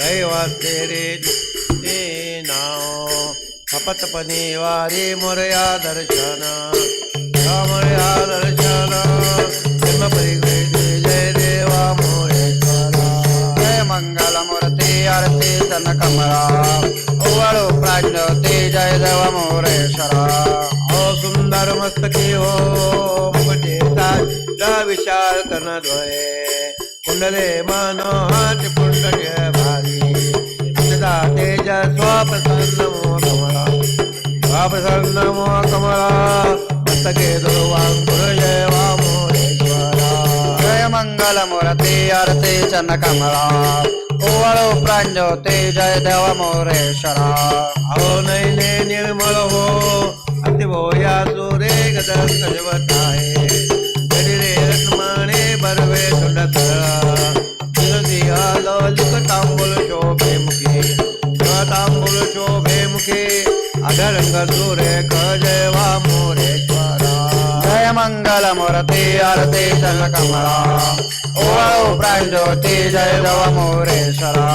रहिवासे रे ते नाव अपतपणे वारे मोरया दर्शन मोरया दर्शन जन्म परिग्रहे जय देवा मोरेश्वरा जय मंगल मूर्ती आरती सन कमळा ओवाळू प्राज्ञोती जय देव मोरेश्वरा हो सुंदर मस्तके हो मुकुटे विशाल कर्ण द्वये कुंडले मनोहर हात भारी। सदा तेज स्वप्रसन्न मो कमला। स्वप्रसन्न मो कमला। मस्तके दुर्वांकुर जय वा मोरेश्वरा। जय मंगल मूर्ती आरती सन कमळा ओवाळू जय देव मोरेश्वरा। अहो नैने निर्मळ हो अतिभो या सुरे गदर सुंदर तिरसी आलो लिक तांबूल शोभे मुखे तांबूल शोभे मुखे अधरंग सुरे जय वा मोरेश्वरा जय मंगल मूर्ती आरती सन कमळा ओवाळू प्राज्ञोती जय देव मोरेश्वरा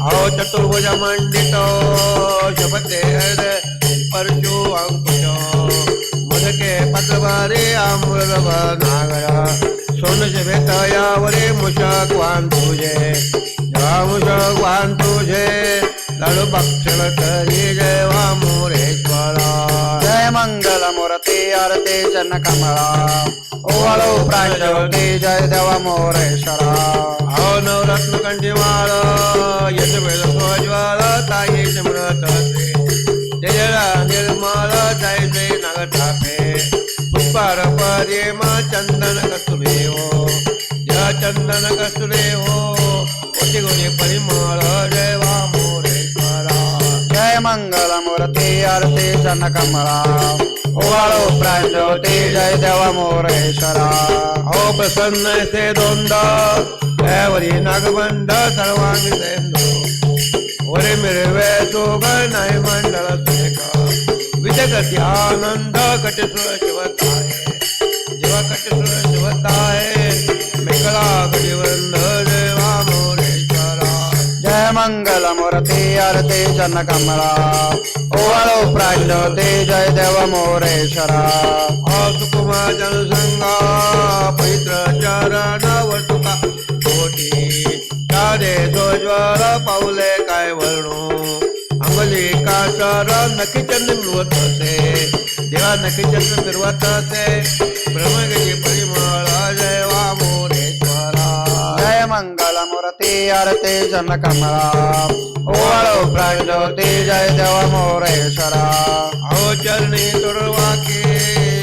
अहो चतुर्भुज मंडित शपथे परशु अंकुश मुदके पत्रवारे अमृत नागरा सोनश भेटयावरे मुषक वाहन तुझे. जेव्हा मुषक वाहन तुझे. लाडू पक्षण करी जय वा मोरेश्वरा. जय मंगल मूर्ती आरती सन कमळा ओवाळू प्राज्ञोती जय देव मोरेश्वरा. अहो नवरत्न कंठीमाळ यश वेद स्वज्वाल ताई समृत निर्मळ जय नगठापे पुष्पार पदे मा चंदन कस्तुरे हो. जय चंदन कस्तुरे हो. कोटी गुणी परिमळ जय वा मोरेश्वरा जय मंगल मूर्ती आरती सन कमळा ओवाळू प्राज्ञोती जय देव मोरेश्वरा. अहो प्रसन्न से दोंद वरी नागबंध सर्वांगी सेंदो. ओरे मिरवे सोग नाही मंडळ सुरेख. विजगती आनंद कट शिवताय। जेव्हा कट शिवताय। मेकळा गडिवंद देवा मोरेश्वरा जय मंगल मूर्ती आरती सन कमळा ओवाळू प्राज्ञोती जय देव मोरेश्वरा। सुकुमा जनसंगा पवित्र चरण वटुका कोटी साधे सोज्वल पाऊले काय वर्णू काचार नकी चंद्र मिळवत असे. देवा नकी चंद्र मिळवत असे. ब्रह्मगती परिमळ जय वा मोरेश्वरा. जय मंगल मूर्ती आरती सन कमळा ओवाळू प्राज्ञोती जय देव मोरेश्वरा. अहो चरणी तुर्वाके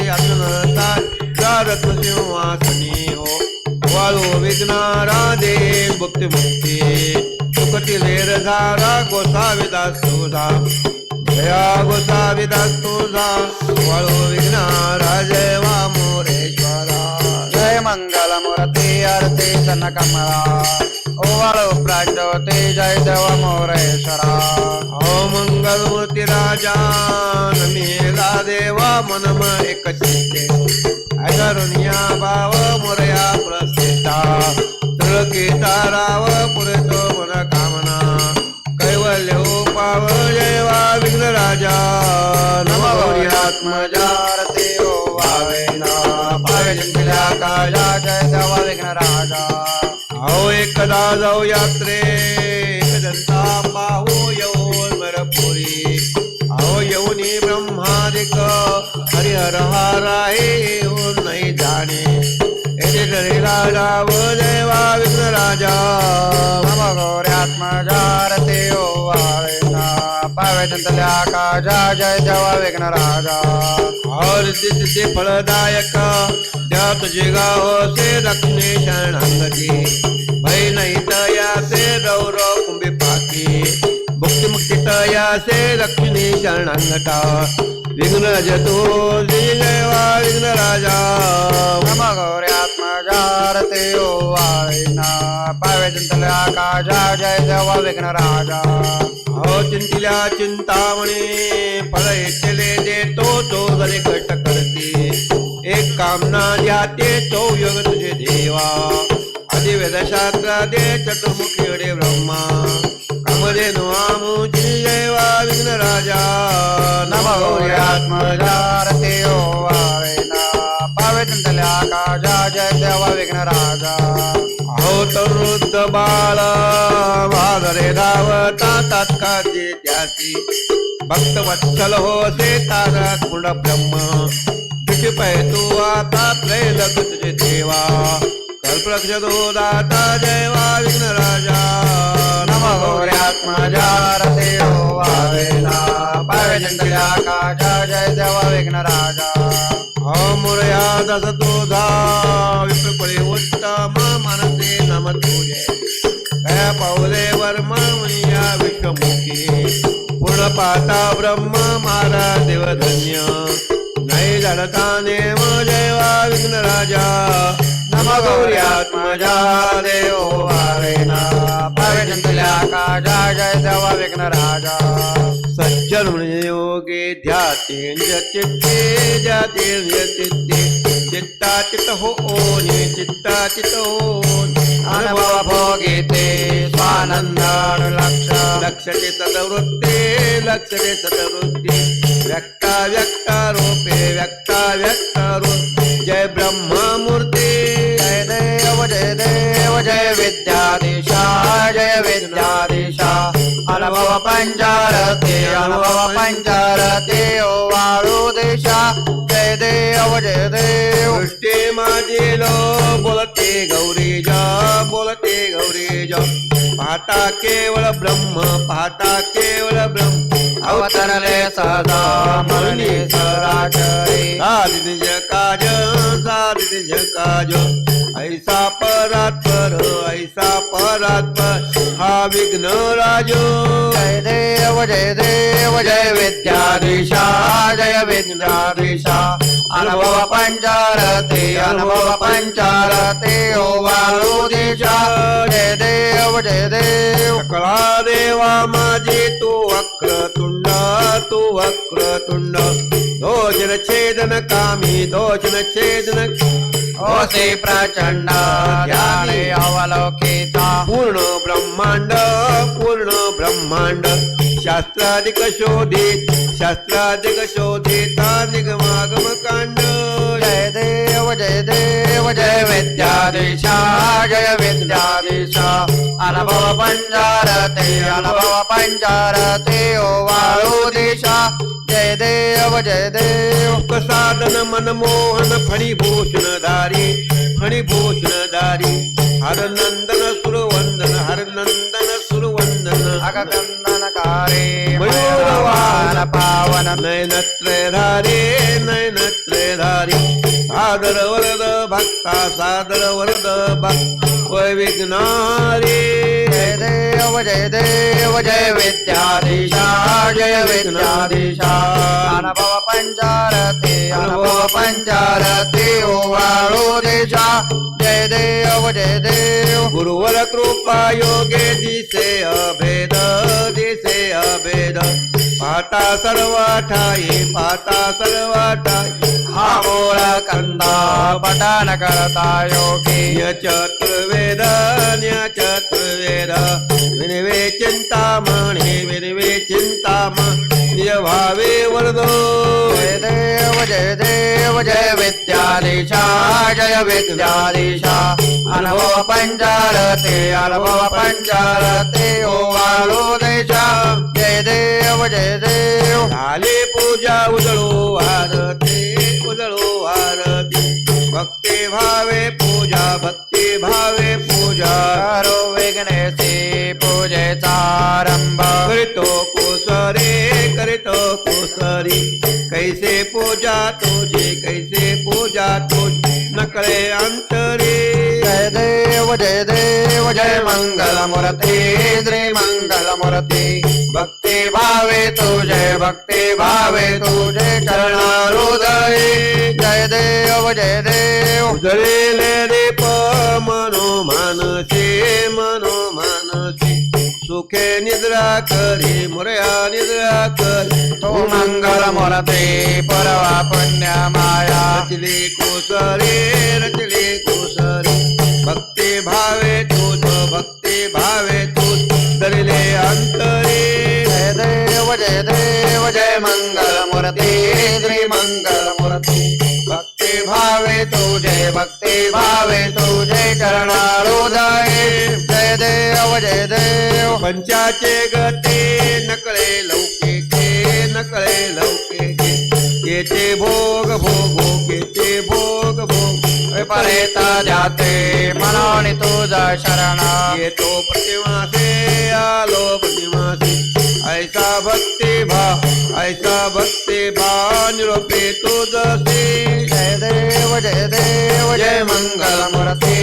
असून रत्न सिंहासनी हो. वाळू विघ्नारा दे भक्ती मुक्ती सुखती लेर झारा गोसाविदास तुझा. जया गोसाविदास तुझा वळू विघ्नारा जय वा मोरेश्वरा. जय मंगल मूर्ती आरती सन कमळा ओवाळू प्राज्ञोती जय देव मोरेश्वरा. अहो मंगल मूर्ती राजा मेला देवा मनम एक चित्ते अगरुनिया भाव मोरया प्रसिद्धा. तुळकी ताराव पुरतो मन कामना पाव जयवा विघ्न राजा नम गौरी आत्मजा आरती ओवाळेना पावे जिंकल्या काळजा जय देव विघ्न राजा। अहो एकदा जाऊ यात्रे एकदंता पाहू येऊन मरपुरी अहो येऊनी ब्रह्मादिक हरिहर हाराहे येऊन नाही जाणे। येथे तरी राजा व देवा विघ्न राजा। नम गौऱ्यात्मजा आरती ओवाळेना पावे जिंकल्या जय जवा विघ्न राजा और सिद्धी फलदायक द्या तुझे गाव से दक्षिणे शरणांगती भय नाही तया से रौरव कुंभे पाकी भक्ती मुक्ती तया से दक्षिणे शरणांगता विघ्न जतो जय जयवा विघ्न राजा नम गौऱ्यात्मजा ओ ओवाळेना पावे जिंकल्या जय देव विघ्न राजा हो चिंतिल्या चिंतामणी फळ इच्छले देतो तो जरे कट करते एक कामना द्या ते तो योग तुझे देवा आधी वेदादी वेदशास्त्रादे चतुर्मुखी ब्रह्मा कामधेनु आमुची जयवा विघ्न राजा. नमो गौर्यात्मजारते ओ वावेना. पावेतंतल्या आकाशा जय देवा विघ्न राजा. अहो तरुद्ध बाळ भादरे धावता तात्काळचे त्यासी. भक्त वत्सल होते से गुण ब्रह्म. तुझे पै तू आता त्रैलक तुझे देवा. कल्पलक्ष दो दाता जयवा विघ्न राजा. नमो जय देवा विघ्न राजा दस तुझा उत्तम मनसे नम तुझे काय पावले वर्म विश्वमुखी पाता ब्रह्म मारा देवधन्य नाही जडता नेम जयवा विघ्न राजा. नम गौर्यात्मजा देव वावेना पावेतंतल्या जय देवा विघ्न राजा सज्जन म्हणजे योगे ध्याते चित्ते जाते चित्ते चित्ता चित्त हो चित्ता चित्त हो. अनुभव भोगिते स्वानंदानुलक्ष लक्षते सदवृत्ते लक्षते सदवृत्ती. व्यक्ता व्यक्ता रूपे व्यक्ता व्यक्त रूप. जय ब्रह्मा मूर्ती देव जय देव जय विद्याधीशा जय विद्याधीशा। अनुभव पंचारते अनुभव पंचारते ओ वाळू देशा। जय देव जय देव। दृष्टी माझी लो बोलते गौरी जा बोलते गौरी जा. पाहता केवळ ब्रह्म पाहता केवळ ब्रह्म. अवतरले सदा मरणी सराचरी साधि निज काज साधि निज काज. ऐसा परात्पर ऐसा परात्पर. हा विघ्न राज. जय देव जय देव जय विद्याधीशा जय विद्याधीशा. अनुभव पंचारते अनुभव पंचारते. ओ वाळू दिशा जय देव जय देव. सकळा देवा माझे तू वक्रतुंड तू वक्रतुंड. दोषन छेदन कामी दोषन छेदन ओसे प्रचंड ज्ञाने अवलोकिता. पूर्ण ब्रह्मांड पूर्ण ब्रह्मांड. शास्त्राधिक शोधित शास्त्राधिक शोधिता निगमागम कांड. जय देव जय देव जय विद्याधीशा जय विद्याधीशा. अनुभव पंचारते अनुभव पंचारते ओ वाळू दिशा. जय देव जय देव. साधन मनमोहन फणीभूषण धारी फणीभूषण धारी हरनंदन सुरवंदन हरनंदन सुरवंदन अगकंदनकारे मयूरवाहन पावन नयनत्रय धारे सादर वरद भक्ता सादर वरद भक्त विघ्नारी जय देव जय देव जय विद्याधीशा जय विद्याधीशा पंचारती अनुभव पंचारती ओवाळो देशा जय देव जय देव. गुरुवर कृपा योगे दिसे अभेद दिसे अभेद. पाहता सर्व ठाई पाहता सर्व ठाई. हा मूळ कंदा पठन करता योगी। चतुर्वेद चतुर्वेद। विनवे चिंतामणी विनवे चिंतामणी भावे वरदो। जय देव जय देव जय विद्याधीशा जय विद्याधीशा। अनुभव पंचारते अनुभव पंचारते ओ वाळू देशा जय देव जय देव। झाले पूजा उजळो आरती उजळो भक्ती भावे पूजा भक्ती भावे पूजा। करो विघ्नेशी पूजेचा आरंभ करितो कुसरे करितो कुसरी। कैसे पूजा तुझी कैसे पूजा तुझी? नकळे अंतरी जय मंगल मूर्ती श्री मंगल भक्ती भावे तुझे भक्ती भावे तुझे चरणा हृदय जय देव जय देव। उजळेले दीप मनो मानसी मनो मानसी सुखे निद्रा करी मोरया निद्रा करी तो मंगल मोरते परवा पुण्य माया रचले कोसरे रचले कोसरे भक्ती भावे तुझ भक्ती भावे तुझ दरिले अंतरे जय देव जय देव जय मंगल मूर्ती श्री मंगल मूर्ती भावे तुझे भक्ती भावे तुझे चरणारुदय जय। देव जय देव। पंचाचे गते नकळे लौकिके नकळे लौकिके केचे भोग भोगो केचे भोग भोग। विपरेता जाते मनोनी तुझा शरणा। येतो प्रतिमासे आलो प्रतिमासे ऐसा भक्ती भा ऐसा भक्ती भा निरोपे तुझसे जय देव जय देव जय मंगल मूर्ती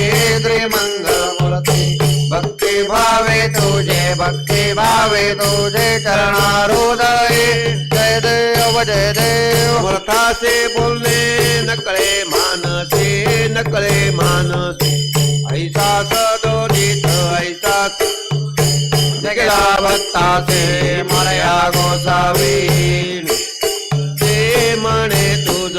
श्री मंगल मूर्ती भक्ती भावे तुझे भक्ती भावे तुझे चरणारोदय। जय देव जय देव। समर्थासे बोलणे नकळे मानसे नकळे मानसे। ऐसा सदोदित ऐसा भक्तासे मरया गोसावी ते म्हणे तुझ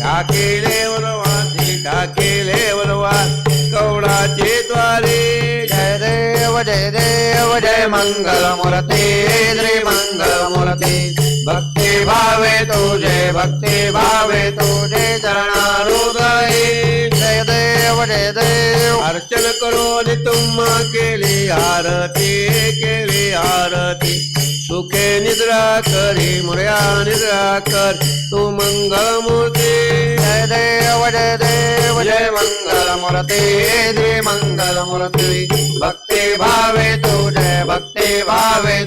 टाकेले वनवासी टाकेले वनवास कवडाचे द्वारे. जय देव जय देव जय मंगल मूर्ती श्री मंगल मूर्ती भक्ती भावे तुझे भक्ती भावे तुझे चरणारुदय। जय देव जय देव। अर्चन करून तुम्हा केली आरती केली आरती। सुखे निद्रा करी मुर्या निद्रा कर। तू मंगल मूर्ती जय देव जय देव जय मंगल मूर्ती श्री मंगल मूर्ती भक्ती भावे तुझे भक्ती भावे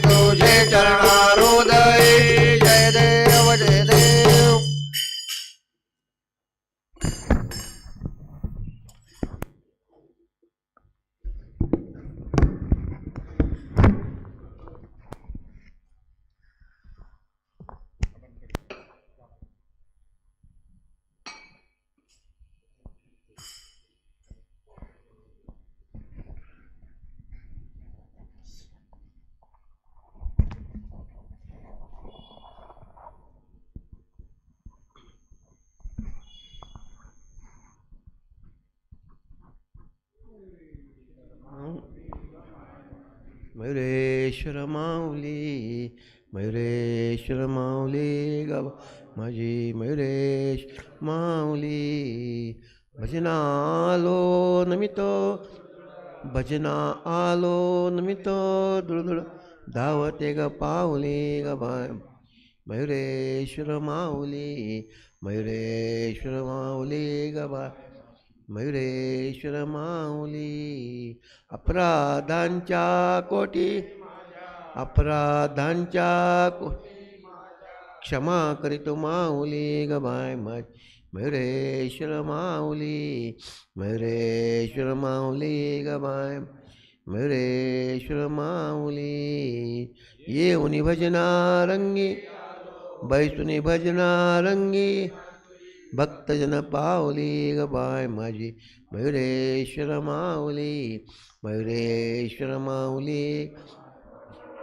मयुरेश्वर माऊली मयुरेश्वर माऊली गव माझी मयुरेश माऊली. भजना आलो नमितो भजना आलो नमितो दुळदुळ धावते ग पाऊली ग मयुरेश्वर माऊली मयुरेश्वर माऊली ग मयुरेश्वर माऊली अपराधांच्या कोटी अपराधांच्या को क्षमा करीतो माऊली गबाय बाय मयुरेश्वर माऊली मयुरेश्वर माऊली गबाय मयुरेश्वर माऊली. येऊनी भजना रंगी बैसुनी भजना रंगी भक्तजन पावली ग बाय माझी मयुरेश्वर माऊली मयुरेश्वर माऊली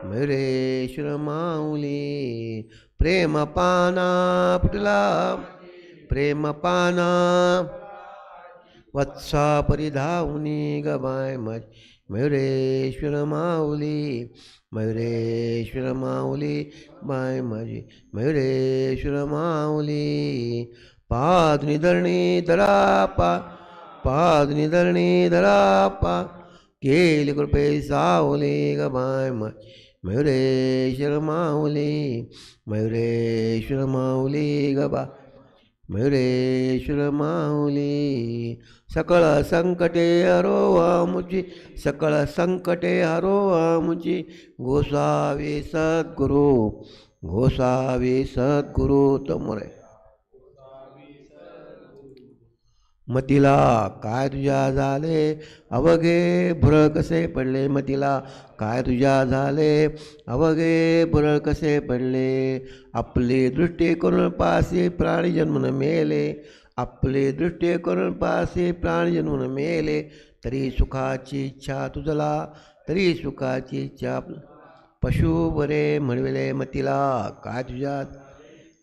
मयुरेश्वर माऊली प्रेम पाना फुटला प्रेम पाना वत्सा परिधावनी ग बाय माझी मयुरेश्वर माऊली मयुरेश्वर माऊली बाय माझी मयुरेश्वर माऊली पाद निधरणे दरापा पाद निधरणे दरापा केली कृपे सावली ग बाय माय मयुरेश्वर माऊली मयुरेश्वर माऊली गबा मयुरेश्वर माऊली सकळ संकटे हरो आमुची सकळ संकटे हरो मुची गोसावे सद्गुरु गोसावे सद्गुरु तमोरे मतीला काय तुझ्या झाले, अवघे भुरळ कसे पडले मतीला? काय तुझ्या झाले, अवघे भुरळ कसे पडले? आपली दृष्टी करून पासे प्राणी जन्मन मेले. आपली दृष्टी करून पासे प्राणी जन्मन मेले. तरी सुखाची इच्छा तुझला, तरी सुखाची इच्छा पशु बरे म्हणविले मतीला. काय तुझ्यात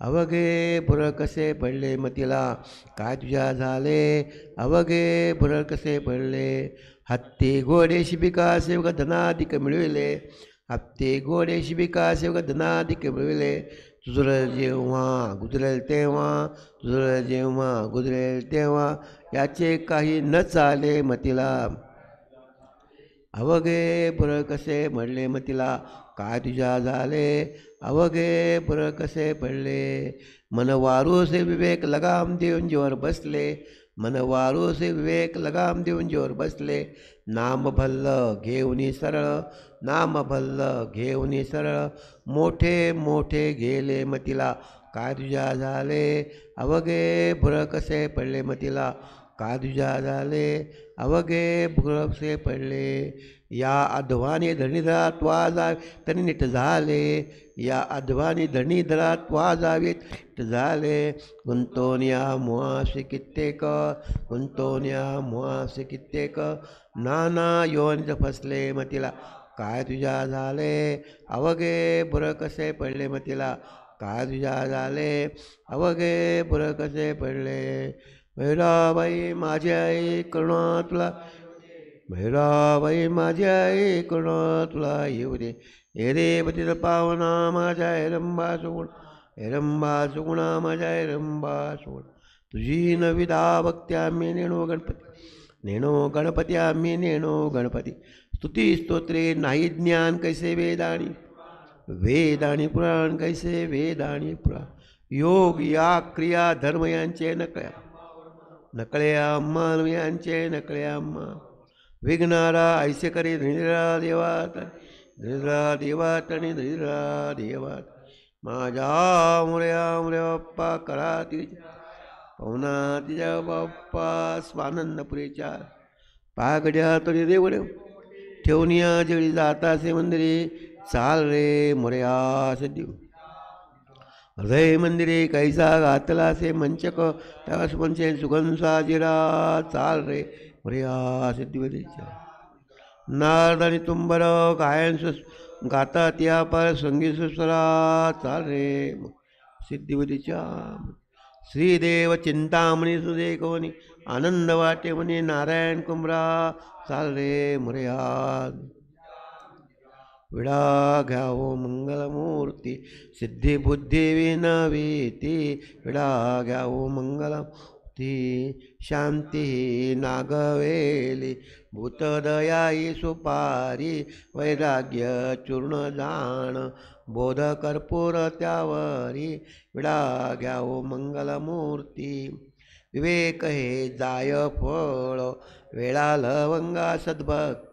अवघे भुरळ कसे पडले मतीला? काय तुझ्या झाले? अवघे बुरळ कसे पडले? हत्ती घोडे शिबिका सेवक धनाधिक मिळविले. हत्ती घोडे शिबिका सेवक धनाधिक मिळविले. तुझं जेव्हा गुजरेल तेव्हा तुझं जेव्हा गुजरेल तेव्हा याचे काही न चाले मतीला. अवघे पुर कसे म्हणले मतीला? काय तुझ्या झाले? अवघे पुर कसे पडले? मन वारूसे विवेक लगाम देऊन जोर बसले. मन वारूसे विवेक लगाम देऊन जोर बसले. नाम भल्ल घेऊनी सरळ नाम भल्ल घेऊनी सरळ. मोठे मोठे गेले मतीला. काय तुझ्या झाले? अवघे बुरळ कसे पडले मतीला? का तुझ्या झाले अवघे भुरपसे कसे पडले. या अध्वानी धरणीधरा त्वा जा तरी नीट झाले. या अध्वानी धरणीधरा त्वा जावीत नीट झाले. गुंतोनिया मुहासे कित्येक गुंतोनिया मुहासे कित्येक. नाना योनित फसले मतीला काय तुझ्या झाले? अवघे बुरळ कसे पडले मतीला काय तुझ्या झाले? अवघे बुरळ कसे पडले? भैराबाई माझी आई करुणा तुला भैराबाई माझी आई करुणा तुला येऊ दे. हे पावना माझ्या एरंबा सुगुण एरंबा सुगुणा माझ्या एरंबा सुगुण तुझी नविदा भक्ती आम्ही नेणो गणपती. नेणो गणपती आम्ही नेणो गणपती. स्तुती स्तोत्रे नाही ज्ञान कैसे वेदाणी वेद आणि पुराण कैसे वेद आणि पुराण. योग या क्रिया धर्म यांचे नकळ्या नकळ्या मानव यांचे नकळ्या मा विघ्नारा ऐसे करी धृरा देवात धृरा देवात आणि धृरा देवात. माझ्या मुळ्या मुळ्या बाप्पा करा तिच्या पवना तिच्या बाप्पा स्वानंदपुरीच्या. पागड्या तरी देवड ठेवनिया जळी जातासे मंदिरे. चाल रे मोर्या सद्यू हृदय मंदिरे कैसा घातला से मंचक त्यास मनसे सुगंसा जिरा चाल रे मोर्या सिद्धिवतीच्या नारद आणि तुंबर गायन सुस गाता त्या पर संगीत सुस्वरा चाल रे सिद्धिवतीच्या श्रीदेव चिंतामणी सुदे कोणी आनंद वाटे म्हणे नारायण कुंभरा चाल रे मोर्या विडा घ्यावो मंगलमूर्ती सिद्धी बुद्धी विनवीती विडा घ्यावो मंगलमूर्ती शांती नागवेली भूतदयाई सुपारी वैराग्य चूर्ण जाण बोध कर्पूर त्यावरी विडा घ्यावो मंगलमूर्ती विवेक हे जाय फळ वेळा लवंगा सद्भक्ती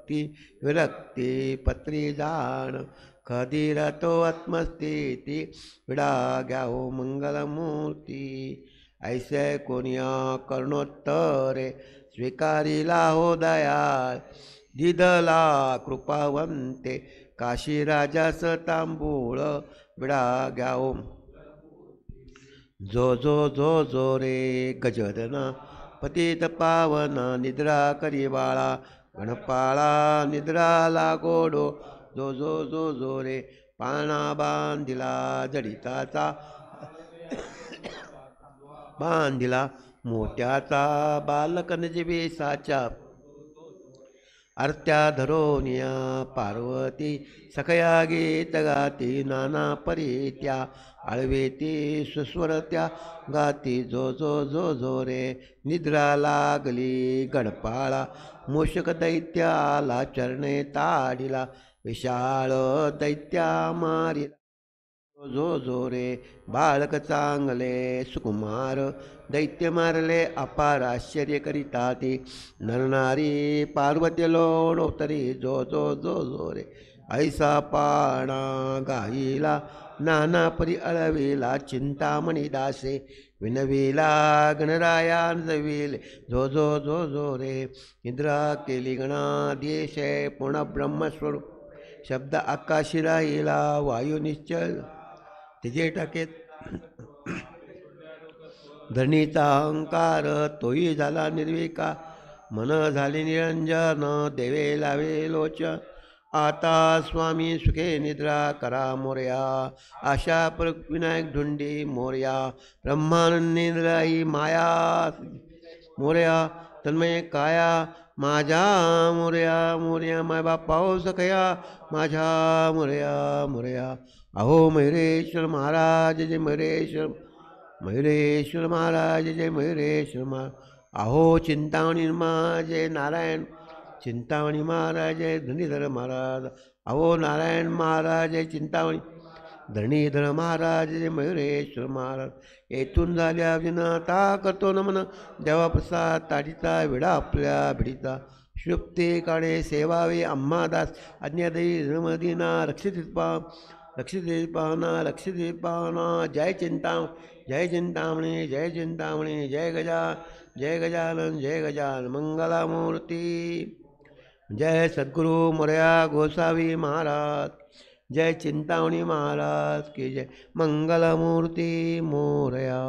विरक्ती पत्री जाण. खदीर आत्मस्थिती विडा घ्याओ मंगलमूर्ती. ऐसे कोणिया कर्णोत्तरे स्वीकारिला हो दयाळ. दिदला कृपावंते काशी राजास तांबूळ. विडा घ्याओ जो जो जो जो रे गजदना पतित पावना निद्रा करी बाळा. गणपाळा निद्रा लागोडो जो जो जो जो रे पाना बांधिला जडिताचा. बांधिला मोठ्याचा बालकनजीबी साच्या आरत्या धरोनिया पार्वती सखया गीत गाती नाना परी त्या आळवेती सुस्वर त्या गाती जो जो जो जो रे निद्रा लागली गणपाळा मूषक दैत्याला चरणे ताडिला विशाळ दैत्या मारिला जो जो रे बाळक चांगले सुकुमार दैत्य मारले अपार आश्चर्य करिता ती नरनारी पार्वती लोणोतरी जो जो जो जो रे ऐसा पाणा गाईला नाना परी अळविला चिंतामणी दासे. विनविला गणराया जविले जो जो जो जो रे इंद्रा केली गणादेश पुन्हा ब्रह्मस्वरूप. शब्द आकाशी राहिला वायू निश्चल. तिचे टाकेत धनीचा अहंकार तोही झाला निर्विका मन झाले निरंजन देवे लावे लोचन. आता स्वामी सुखे निद्रा करा मोर्या. आशा पर विनायक धुंडी मोर्या. ब्रह्मानंद निद्राई माया. मोर्या तन्मय काया. माझ्या मोर्या मोर्या माय बापाओ सखया माझ्या मोर्या मोर्या. अहो मयुरेश्वर महाराज जय मयुरेश्वर मयुरेश्वर महाराज जय मयुरेश्वर महाराज. अहो चिंतामणी महाराज जय नारायण चिंतामणी महाराज जय धनीधर महाराज. अहो नारायण महाराज जय चिंतामणी धरणीधर महाराज जय मयुरेश्वर महाराज. येथून झाल्या विनता करतो नमन देवा प्रसाद ताटीचा विडा आपल्या भिडीचा. शुभते काळे सेवावे अम्मादास दास अज्ञादयी धर्मदीना रक्षित रक्षित पाहना जय चिंता जय चिंतामणी जय चिंतामणी जय गजा, जय गजानन, जय गजान मंगलामूर्ति। जय सदगुरु मुरया गोसावी महाराज, जय चिंतामणी महाराज की जय। मंगलमूर्ती मोरया।